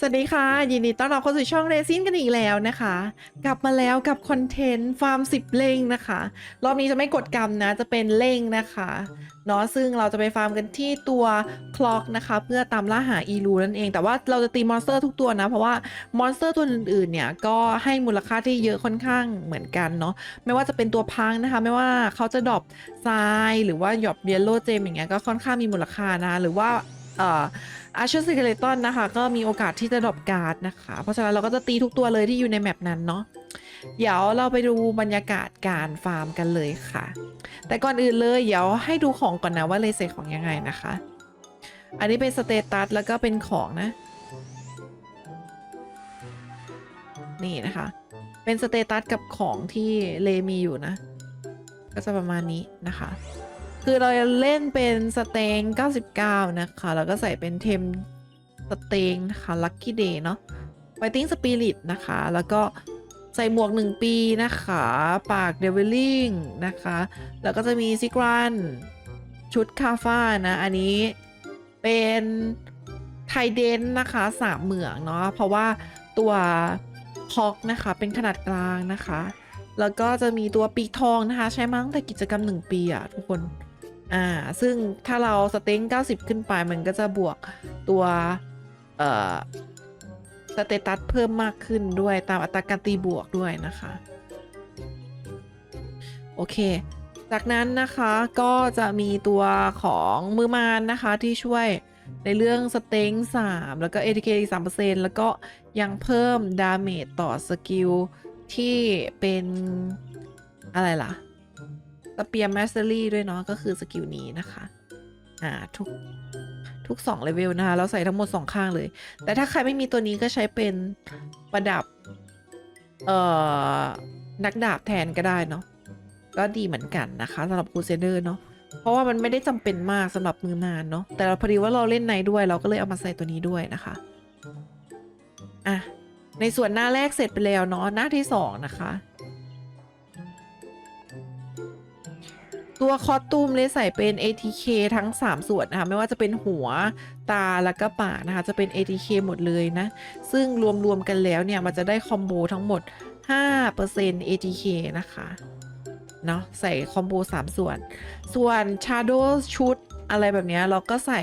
สวัสดีค่ะ ยินดีต้อนรับเข้าสู่ช่องเรซินกันอีกแล้วนะคะ กลับมาแล้วกับคอนเทนต์ฟาร์มสิบเล่งนะคะ รอบนี้จะไม่กดกรรมนะ จะเป็นเล่งนะคะเนาะซึ่งเราจะไปฟาร์มกันที่ตัวคล็อกนะคะ เพื่อตามล่าหาอีลูนั่นเอง แต่ว่าเราจะตีมอนสเตอร์ทุกตัวนะ เพราะว่ามอนสเตอร์ตัวอื่นๆเนี่ยก็ให้มูลค่าที่เยอะค่อนข้างเหมือนกันเนาะไม่ว่าจะเป็นตัวพังนะคะ ไม่ว่าเขาจะดรอปทรายหรือว่าหยอบเยลโล่เจมอย่างเงี้ยก็ค่อนข้างมีมูลค่านะหรือว่าเอ่อ อาร์เชอร์ซิเคเลตันนะคะ ก็มีโอกาสที่จะดรอปการ์ดนะคะ เพราะฉะนั้นเราก็จะตีทุกตัวเลยที่อยู่ในแมปนั้นเนาะเดี๋ยวเราไปดูบรรยากาศการฟาร์มกันเลยค่ะ แต่ก่อนอื่นเลยเดี๋ยวให้ดูของก่อนนะว่าเลเซของยังไงนะคะ อันนี้เป็นสเตตัสแล้วก็เป็นของนะ นี่นะคะ เป็นสเตตัสกับของที่เลมีอยู่นะ ก็จะประมาณนี้นะคะ คือเราจะเล่นเป็นสเตง99 นะคะ แล้วก็ใส่เป็นเทมสเตงนะคะ Lucky Day เนาะ Fighting Spirit นะคะ แล้วก็ใส่หมวก 1 ปีนะคะ ปาก Deviling นะคะ แล้วก็จะมีซิกรัน ชุดคาฟ้านะ อันนี้เป็นไทเดนนะคะสามเหมืองเนาะเพราะว่าตัวฮอกนะคะเป็นขนาดกลางนะคะ แล้วก็จะมีตัวปีกทองนะคะ ใช้มาตั้งแต่กิจกรรม 1 ปีอะทุกคน อ่า ซึ่งถ้าเราสเต็ง90 ขึ้นไป มันก็จะบวกตัว เอ่อ สเตตัสเพิ่มมากขึ้นด้วยตามอัตราการตีบวกด้วยนะคะ โอเค จากนั้นนะคะก็จะมีตัวของมือมานนะคะที่ช่วยในเรื่องสเต็ง3 แล้วก็ ATK อีก3%แล้วก็ยังเพิ่มดาเมจต่อสกิลที่เป็นอะไรล่ะ สเปียร์แมสเตอรี่ด้วยเนาะก็คือสกิลนี้นะคะ อ่าทุกทุก 2 เลเวลนะคะ เราใส่ทั้งหมด 2 ข้างเลย แต่ถ้าใครไม่มีตัวนี้ก็ใช้เป็นประดับ เอ่อ นักดาบแทนก็ได้เนาะก็ดีเหมือนกันนะคะสำหรับคูเซเดอร์เนาะเพราะว่ามันไม่ได้จำเป็นมากสำหรับมือนานเนาะแต่พอดีว่าเราเล่นในด้วยเราก็เลยเอามาใส่ตัวนี้ด้วยนะคะอะในส่วนหน้าแรกเสร็จไปแล้วเนาะหน้าที่สองนะคะ ตัวคอตูมเลยใส่เป็น ATK ทั้ง 3 ส่วนนะคะ ไม่ว่าจะเป็นหัวตาแล้วก็ปากนะคะ จะเป็น ATK หมดเลยนะ ซึ่งรวมๆกันแล้วเนี่ย มันจะได้คอมโบทั้งหมด 5% ATK นะคะเนาะใส่คอมโบ 3 ส่วน ส่วน Shadow ชุดอะไรแบบนี้เราก็ใส่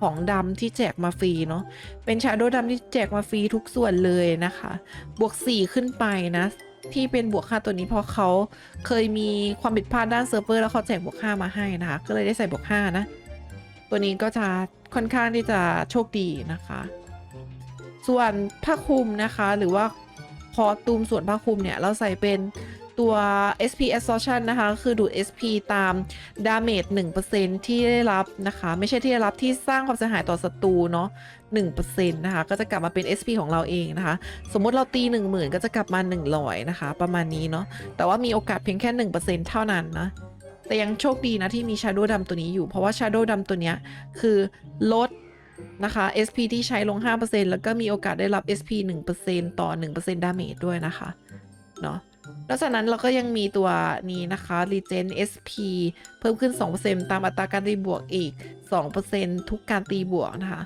ของดำที่แจกมาฟรีเนาะเป็น Shadow ดำที่แจกมาฟรีทุกส่วนเลยนะคะ บวก 4 ขึ้นไปนะ ที่เป็นบวก5ตัวนี้เพราะเขาเคยมีความผิดพลาดด้านเซิร์ฟเวอร์แล้วเขาแจกบวก5มาให้นะคะ ก็เลยได้ใส่บวก5นะ ตัวนี้ก็จะค่อนข้างที่จะโชคดีนะคะ ส่วนผ้าคลุมนะคะหรือว่าคอตูมส่วนผ้าคลุมเนี่ยเราใส่เป็น ตัว SP Assortion นะคะ คือดูด SP ตามดาเมจ1%ที่ได้รับนะคะ ไม่ใช่ที่ได้รับที่สร้างความเสียหายต่อศัตรูเนาะ1%นะคะ ก็จะกลับมาเป็น SP ของเราเองนะคะ สมมติเราตี 1 0,000 ก็จะกลับมา100นะคะ ประมาณนี้เนาะ แต่ว่ามีโอกาสเพียงแค่ 1%เท่านั้นนะ แต่ยังโชคดีนะที่มี Shadow ดำตัวนี้อยู่ เพราะว่า Shadow ดำตัวนี้คือลดนะคะ SP ที่ใช้ลง 5%แล้วก็มีโอกาสได้รับ SP 1%ต่อ1%ดาเมจด้วยนะคะ เนาะ นอกจากนั้นเราก็ยังมีตัวนี้นะคะ Regen SP เพิ่มขึ้น 2%ตามอัตราการตีบวกอีก 2%ทุกการตีบวกนะคะ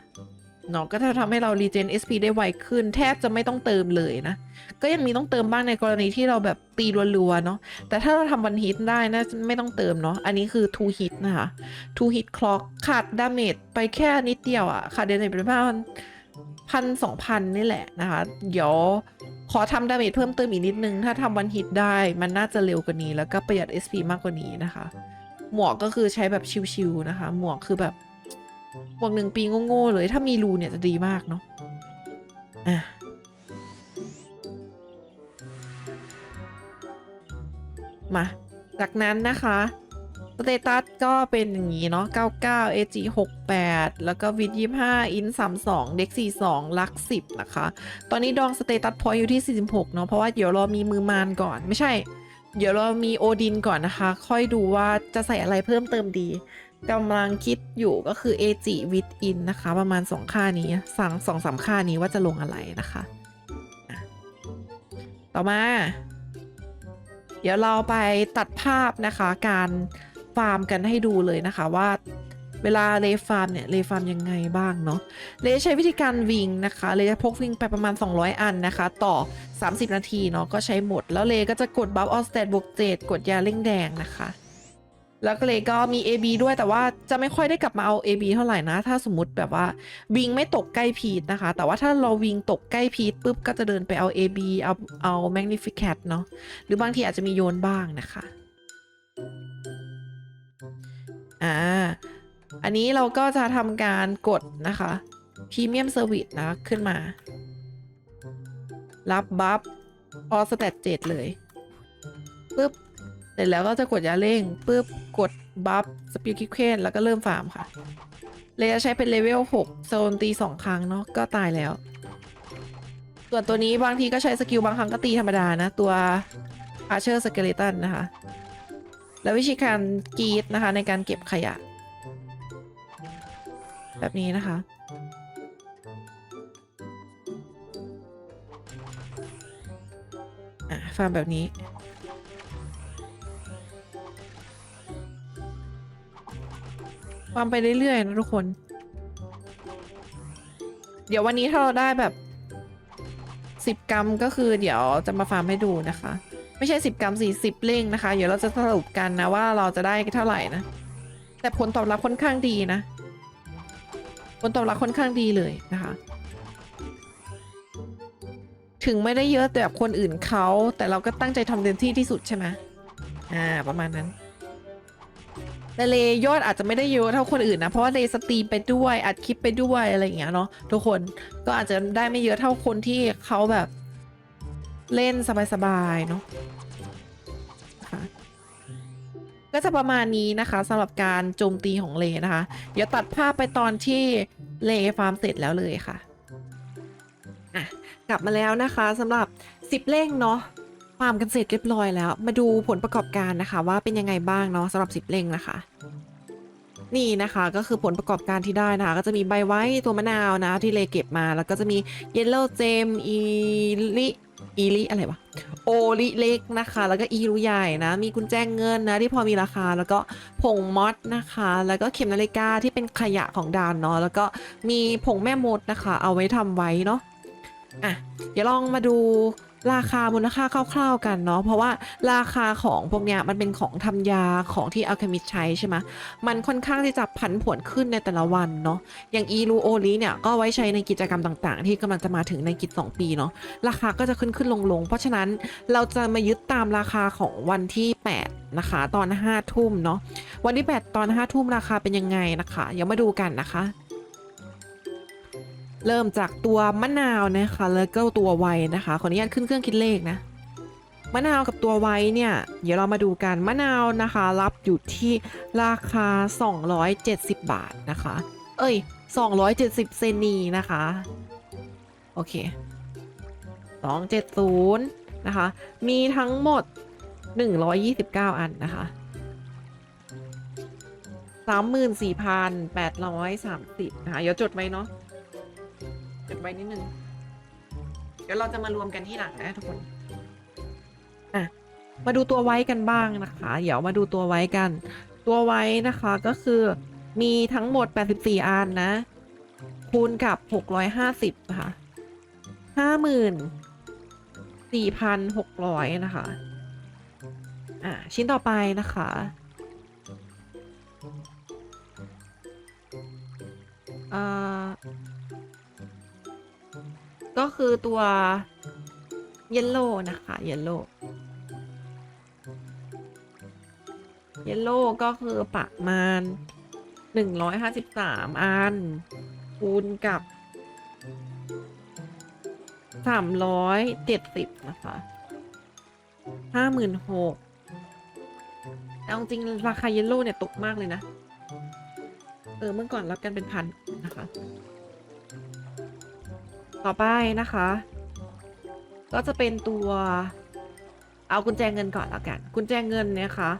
เนาะก็จะทำให้เรา Regen SP ได้ไวขึ้น แทบจะไม่ต้องเติมเลยนะ ก็ยังมีต้องเติมบ้างในกรณีที่เราแบบตีรัวๆเนาะแต่ถ้าเราทำวันฮิตได้นะไม่ต้องเติมเนาะอันนี้คือ two hit นะคะ two hit clock ขาดดาเมจไปแค่นิดเดียวอะขาดดาเมจไปประมาณพันสองพันนี่แหละนะคะ เดี๋ยว ขอทำดาเมจเพิ่มเติมอีกนิดนึง ถ้าทำวันฮิตได้มันน่าจะเร็วกว่านี้ แล้วก็ประหยัด SP มากกว่านี้นะคะ หมวกก็คือใช้แบบชิวๆนะคะ หมวกคือแบบหมวกหนึ่งปีโง่ๆเลย ถ้ามีรูเนี่ยจะดีมากเนาะอะมา จากนั้นนะคะ สเตตัสก็เป็นอย่างนี้เนาะ 99 AG 68 แล้วก็วิด25 อิน32 เด็ก 42 ลัก 10 นะคะ ตอนนี้ดองสเตตัสพอยอยู่ที่ 46 เนาะ เพราะว่าเดี๋ยวเรามีมือมานก่อน ไม่ใช่ เดี๋ยวเรามีโอดินก่อนนะคะ ค่อยดูว่าจะใส่อะไรเพิ่มเติมดีกำลังคิดอยู่ก็คือ AG with in นะคะ ประมาณ 2 ค่านี้ สั่งสองสามค่านี้ว่าจะลงอะไรนะคะ ต่อมา เดี๋ยวเราไปตัดภาพนะคะการ ฟาร์มกันให้ดูเลยนะคะว่าเวลาเลฟาร์มเนี่ยเลฟาร์มยังไงบ้างเนาะเลใช้วิธีการวิ่งนะคะเลจะพกวิ่งไปประมาณ 200 อันนะคะ ต่อ 30 นาทีเนาะก็ใช้หมด แล้วเลก็จะกดบัฟออสเตดบวกเจ็ดกดยาเร่งแดงนะคะ แล้วก็เลก็มี AB ด้วยแต่ว่าจะไม่ค่อยได้กลับมาเอา AB เท่าไหร่นะ ถ้าสมมติแบบว่าวิงไม่ตกใกล้พีทนะคะ แต่ว่าถ้าเราวิงตกใกล้พีทปุ๊บก็จะเดินไปเอา AB เอาเอา Magnificat เนาะหรือบางทีอาจจะมีโยนบ้างนะคะ อ่า อันนี้เราก็จะทำการกดนะคะพรีเมียมเซอร์วิสนะขึ้นมา รับบัฟออสแตทเจ็ดเลยปุ๊บเสร็จแล้วก็จะกดยาเร่งปุ๊บกดบัฟสปิลคิกเคนแล้วก็เริ่มฟาร์มค่ะเลยจะใช้เป็นเลเวล6โซนตี 2 ครั้งเนาะก็ตายแล้ว ส่วนตัวนี้บางทีก็ใช้สกิลบางครั้งก็ตีธรรมดานะ ตัว Archer Skeleton นะคะ แล้ววิธีการกรีดนะคะในการเก็บขยะ แบบนี้นะคะ อะฟาร์มแบบนี้ฟาร์มไปเรื่อยๆนะทุกคน เดี๋ยววันนี้ถ้าเราได้แบบสิบ10กรัมก็คือเดี๋ยวจะมาฟาร์มให้ดูนะคะ ไม่ใช่ 10 กรัมสี่สิบเร่งนะคะ เดี๋ยวเราจะสรุปกันนะว่าเราจะได้เท่าไหร่นะ แต่ผลตอบรับค่อนข้างดีนะ ผลตอบรับค่อนข้างดีเลยนะคะ ถึงไม่ได้เยอะแต่แบบคนอื่นเขาแต่เราก็ตั้งใจทำเต็มที่ที่สุดใช่ไหมอ่าประมาณนั้นแต่เลยยอดอาจจะไม่ได้เยอะเท่าคนอื่นนะ เพราะว่าเลยสตรีมไปด้วยอัดคลิปไปด้วยอะไรอย่างเงี้ยเนาะทุกคนก็อาจจะได้ไม่เยอะเท่าคนที่เขาแบบ เล่นสบายๆเนาะก็จะประมาณนี้นะคะสำหรับการโจมตีของเลนะคะ เดี๋ยวตัดภาพไปตอนที่เลฟาร์มเสร็จแล้วเลยค่ะอะ กลับมาแล้วนะคะสำหรับ 10เร่งเนาะฟาร์มกันเสร็จเรียบร้อยแล้ว มาดูผลประกอบการนะคะ ว่าเป็นยังไงบ้างเนาะสำหรับ 10เร่งนะคะ นี่นะคะก็คือผลประกอบการที่ได้นะคะก็จะมีใบไว้ตัวมะนาวนะที่เลเก็บมา แล้วก็จะมีเยลโล่เจมอีลิ อีลิอะไรวะโอลิเล็กนะคะ แล้วก็อีรูใหญ่นะ มีกุญแจเงินนะที่พอมีราคาแล้วก็ผงมอสนะคะ แล้วก็เข็มนาฬิกาที่เป็นขยะของดานเนาะแล้วก็มีผงแม่มดนะคะ เอาไว้ทำไว้เนาะอะเดี๋ยวลองมาดู ราคามูลค่าคร่าวๆกันเนาะเพราะว่าราคาของพวกเนี้ยมันเป็นของทำยาของที่อัลเคมิสใช้ใช่ไหมมันค่อนข้างที่จะผันผวนขึ้นในแต่ละวันเนาะอย่างอีลูโอลีเนี่ยก็ไว้ใช้ในกิจกรรมต่างๆ ที่กำลังจะมาถึงในกิจ 2 ปีเนาะราคาก็จะขึ้นขึ้นลงลงๆเพราะฉะนั้นเราจะมายึดตามราคาของวันที่ 8 นะคะ ตอน5ทุ่มเนาะวันที่ 8 ตอน5ทุ่มราคาเป็นยังไงนะคะเดี๋ยวมาดูกันนะคะ เริ่มจากตัวมะนาวนะคะ แล้วก็ตัวไวนะคะ ขออนุญาตขึ้นเครื่องคิดเลขนะ มะนาวกับตัวไวเนี่ย เดี๋ยวเรามาดูกันมะนาวนะคะ รับอยู่ที่ราคา 270 บาทนะคะ เอ้ย 270 เซนีนะคะ โอเค 270 นะคะ มีทั้งหมด 129 อันนะคะ34,830นะคะเดี๋ยวจดไว้เนาะ เก็บไว้นิดนึง เดี๋ยวเราจะมารวมกันที่หลังนะทุกคนอะมาดูตัวไว้กันบ้างนะคะ เดี๋ยวมาดูตัวไว้กัน ตัวไว้นะคะก็คือมีทั้งหมด 84 อันนะ คูณกับ 650นะคะ54,600 นะคะ อะ ชิ้นต่อไปนะคะอ่า ก็คือตัวเยลโล่นะคะเยลโล่เยลโล่ก็คือประมาณหนึ่งร้อยห้าสิบสามอัน คูณกับสามร้อยเจ็ดสิบนะคะห้าหมื่นหกแต่เอาจริงราคาเยลโล่เนี่ยตกมากเลยนะ เออ เมื่อก่อนรับกันเป็นพันนะคะ ต่อไปนะคะ ก็จะเป็นตัวเอากุญแจเงินก่อนแล้วกัน กุญแจเงินเนี่ยค่ะ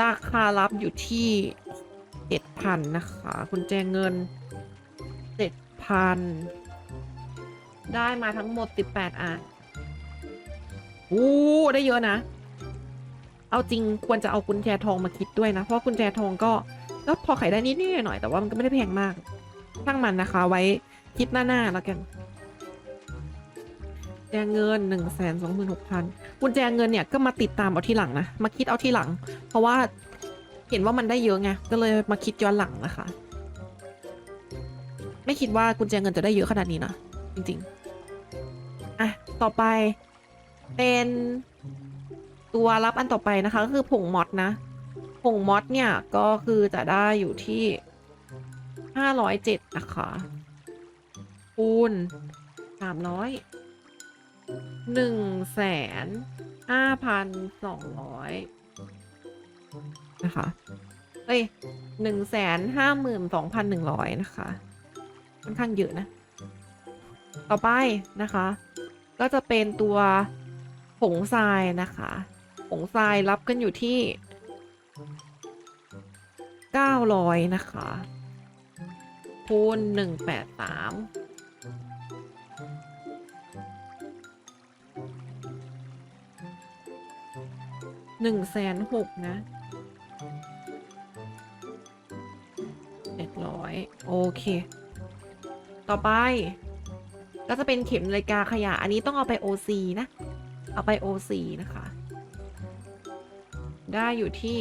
ราคารับอยู่ที่เจ็ดพันนะคะกุญแจเงินเจ็ดพันได้มาทั้งหมดสิบแปดอันอู้ได้เยอะนะ เอาจริงควรจะเอากุญแจทองมาคิดด้วยนะ เพราะกุญแจทองก็ก็พอขายได้นิดๆหน่อยๆแต่ว่ามันก็ไม่ได้แพงมากช่างมันนะคะไว้ คลิปหน้าๆแล้วกันแจงเงินหนึ่งแสนสองหมื่นหกพันกุญแจเงินเนี่ยก็มาติดตามเอาทีหลังนะ มาคิดเอาทีหลัง เพราะว่าเห็นว่ามันได้เยอะไง ก็เลยมาคิดย้อนหลังนะคะ ไม่คิดว่ากุญแจเงินจะได้เยอะขนาดนี้นะ จริงๆ อะ ต่อไปเป็นตัวรับอันต่อไปนะคะ ก็คือผงมอดนะ ผงมอดเนี่ยก็คือจะได้อยู่ที่ห้าร้อยเจ็ดนะคะ คูณสามร้อยหนึ่งแสนห้าพันสองร้อยนะคะเอ้ยหนึ่งแสนห้าหมื่นสองพันหนึ่งร้อยนะคะ ค่อนข้างเยอะนะ ต่อไปนะคะ ก็จะเป็นตัวผงทรายนะคะผงทรายรับกันอยู่ที่900นะคะคูณ183 หนึ่งแสนหกนะเจ็ดร้อยโอเค ต่อไป ก็จะเป็นเข็มนาฬิกาขยะ อันนี้ต้องเอาไป OC นะ เอาไป OC นะคะ ได้อยู่ที่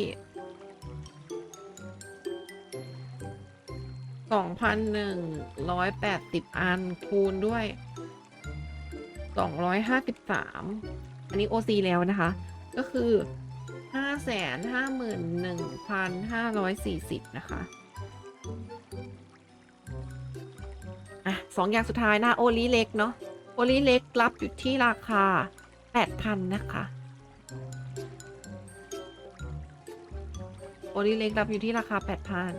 สองพันหนึ่งร้อยแปดสิบอันคูณด้วยสองร้อยห้าสิบสามอันนี้ OC แล้วนะคะ ก็คือ แสนห้าหมื่นหนึ่งพันห้าร้อยสี่สิบนะคะอะสองอย่างสุดท้ายนะโอลีเล็กเนาะโอลีเล็กรับอยู่ที่ราคาแปดพันนะคะโอลีเล็กรับอยู่ที่ราคาแปดพัน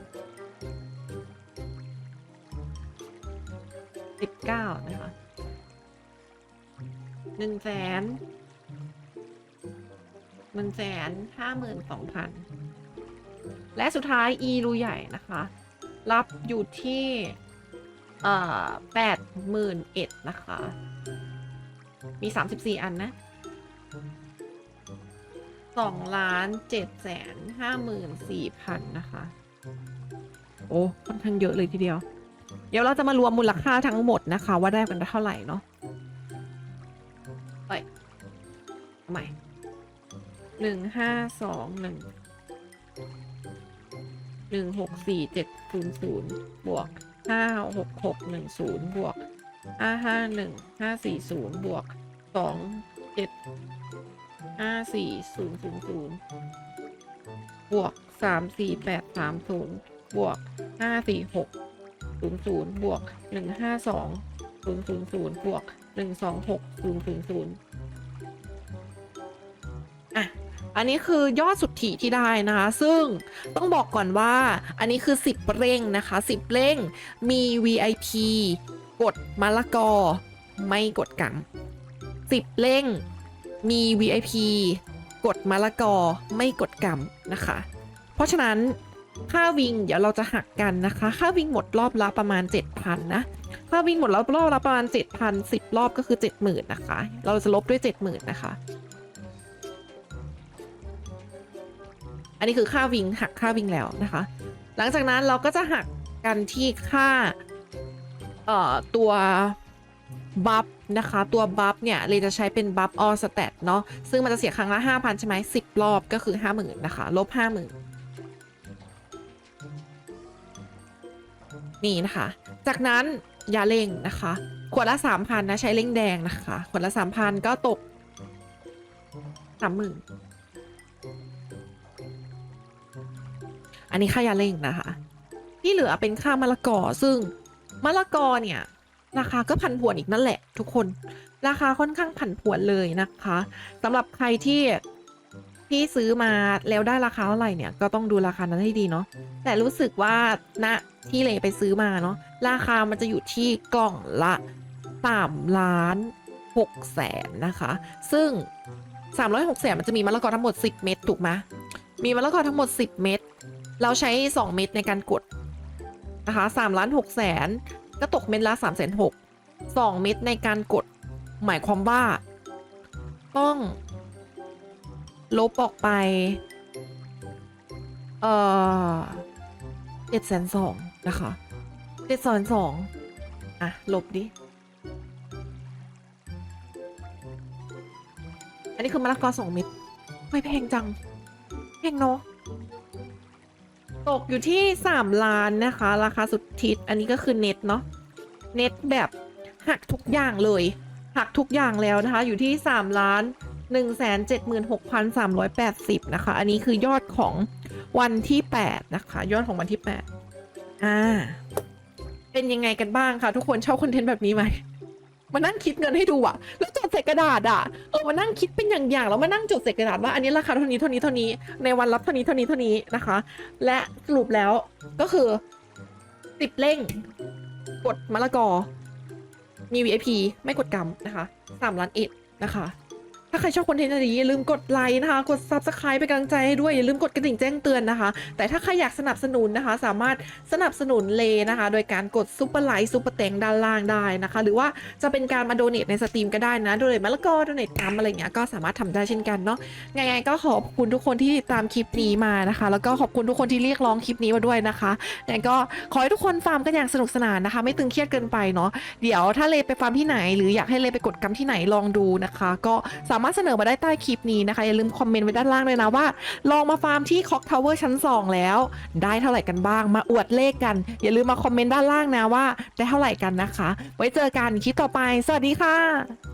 สิบเก้านะคะหนึ่งแสน หนึ่งแสนห้าหมื่นสองพันและสุดท้าย e รูใหญ่นะคะ รับอยู่ที่เอ่อแปดหมื่นเอ็ดนะคะ มีสามสิบสี่อันนะสองล้านเจ็ดแสนห้าหมื่นสี่พันนะคะ โอ้ค่อนข้างเยอะเลยทีเดียว เดี๋ยวเราจะมารวมมูลค่าทั้งหมดนะคะ ว่าได้กันเท่าไหร่เนาะเอ้ยเอาใหม่ หนึ่งห้าสองหนึ่งหนึ่งหกสี่เจ็ดศูนย์ศูนย์บวกห้าหกหกหนึ่งศูนย์บวกห้าห้าหนึ่งห้าสี่ศูนย์บวกสองเจ็ดห้าสี่ศูนย์ศูนย์ศูนย์บวกสามสี่แปดสามศูนย์บวกห้าสี่หกศูนย์ศูนย์บวกหนึ่งห้าสองศูนย์ศูนย์ศูนย์บวกหนึ่งสองหกศูนย์ศูนย์ศูนย์อะ อันนี้คือยอดสุทธิที่ได้นะคะ ซึ่งต้องบอกก่อนว่าอันนี้คือ 10 เร่งนะคะ 10 เร่งมี VIP กดมะละกอ ไม่กดกัง10 เร่งมี VIP กดมะละกอไม่กดกำนะคะ เพราะฉะนั้นค่าวิ่งเดี๋ยวเราจะหักกันนะคะ ค่าวิ่งหมดรอบละประมาณ 7,000 นะ ค่าวิ่งหมดรอบรอบละประมาณ 7,000 10 รอบก็คือ 70,000 นะคะ เราจะลบด้วย 70,000 นะคะ นนี้คือค่าวิ่งหักค่าวิ่งแล้วนะคะ หลังจากนั้นเราก็จะหักกันที่ค่าเอ่อตัวบัฟนะคะ ตัวบัฟเนี่ยเลยจะใช้เป็นบัฟออสแตทเนาะซึ่งมันจะเสียครั้งละ 5,000 ใช่ไหม10รอบก็คือ 50,000 นะคะ ลบ 50,000 นี่นะคะ จากนั้นยาเร่งนะคะ ขวดละ 3,000 นะ ใช้เร่งแดงนะคะ ขวดละ 3,000 ก็ตก 30,000 อันนี้ค่ายาเร่งนะคะ ที่เหลือเป็นค่ามะละกอซึ่งมะละกอเนี่ย ราคาก็ผันผวนอีกนั่นแหละ ทุกคน ราคาค่อนข้างผันผวนเลยนะคะสำหรับใครที่ที่ซื้อมาแล้วได้ราคาเท่าไหร่เนี่ยก็ต้องดูราคานั้นให้ดีเนาะแต่รู้สึกว่าณที่เลไปซื้อมาเนาะราคามันจะอยู่ที่กล่องละ3ล้าน6แสนนะคะ ซึ่ง 306แสนมันจะมีมะละกอทั้งหมด 10 เม็ดถูกไหมมีมะละกอทั้งหมด 10 เม็ด เราใช้ 2 เม็ดในการกดนะคะ3ล้าน6แสนก็ตกเม็ดละ3แสน6 2เม็ดในการกด หมายความว่า ต้อง ลบออกไป เอ่อเจ็ดแสนสองนะคะเจ็ดแสนสองอะ ลบดิ อันนี้คือมะละกอสองเม็ดไม่แพงจัง แพงเนาะ ตกอยู่ที่ 3 ล้านนะคะ ราคาสุดทิศอันนี้ก็คือเน็ตเนาะเน็ตแบบหักทุกอย่างเลยหักทุกอย่างแล้วนะคะ อยู่ที่ 3 ล้าน 1 7 6 3 8 0 นะคะ อันนี้คือยอดของวันที่ 8 นะคะ ยอดของวันที่ 8 อ่า เป็นยังไงกันบ้างคะทุกคนชอบคอนเทนต์แบบนี้ไหม มานั่งคิดเงินให้ดูอะแล้วจดใส่กระดาษอะเออมานั่งคิดเป็นอย่างๆแล้วมานั่งจดใส่กระดาษว่าอันนี้ราคาเท่านี้เท่านี้เท่านี้ในวันรับเท่านี้เท่านี้เท่านี้นะคะ และสรุปแล้วก็คือติดเร่ง กดมะละกอมี VIP ไม่กดกรรมนะคะสามล้านเอ็ดนะคะ ถ้าใครชอบคอนเทนต์อรอย่างนี้อย่าลืมกดไลค์นะคะ กด Subscribe เป็นกำลังใจให้ด้วย อย่าลืมกดกระดิ่งแจ้งเตือนนะคะ แต่ถ้าใครอยากสนับสนุนนะคะ สามารถสนับสนุนเลนะคะ โดยการกดซุปเปอร์ไลค์ซุปเปอร์แตงด้านล่างได้นะคะ หรือว่าจะเป็นการมาโดเนทในสตรีมก็ได้นะโดเนทมะละกอโดเนทกรรมอะไรเงี้ยก็สามารถทำได้เช่นกันเนาะยังไงก็ขอบคุณทุกคนที่ติดตามคลิปนี้มานะคะ แล้วก็ขอบคุณทุกคนที่เรียกร้องคลิปนี้มาด้วยนะคะยังไงก็ขอให้ทุกคนฟาร์มกันอย่างสนุกสนานนะคะ ไม่ตึงเครียดเกินไปเนาะเดี๋ยวถ้าเลไปฟาร์มที่ไหน หรืออยากให้เลไปกดกรรมที่ไหนลองดูนะคะ ก็สามารถเสนอมาได้ใต้คลิปนี้นะคะ อย่าลืมคอมเมนต์ไว้ด้านล่างเลยนะว่า ลองมาฟาร์มที่คอกทาวเวอร์ชั้น 2 แล้ว ได้เท่าไหร่กันบ้าง มาอวดเลขกัน อย่าลืมมาคอมเมนต์ด้านล่างนะว่า ได้เท่าไหร่กันนะคะ ไว้เจอกันคลิปต่อไป สวัสดีค่ะ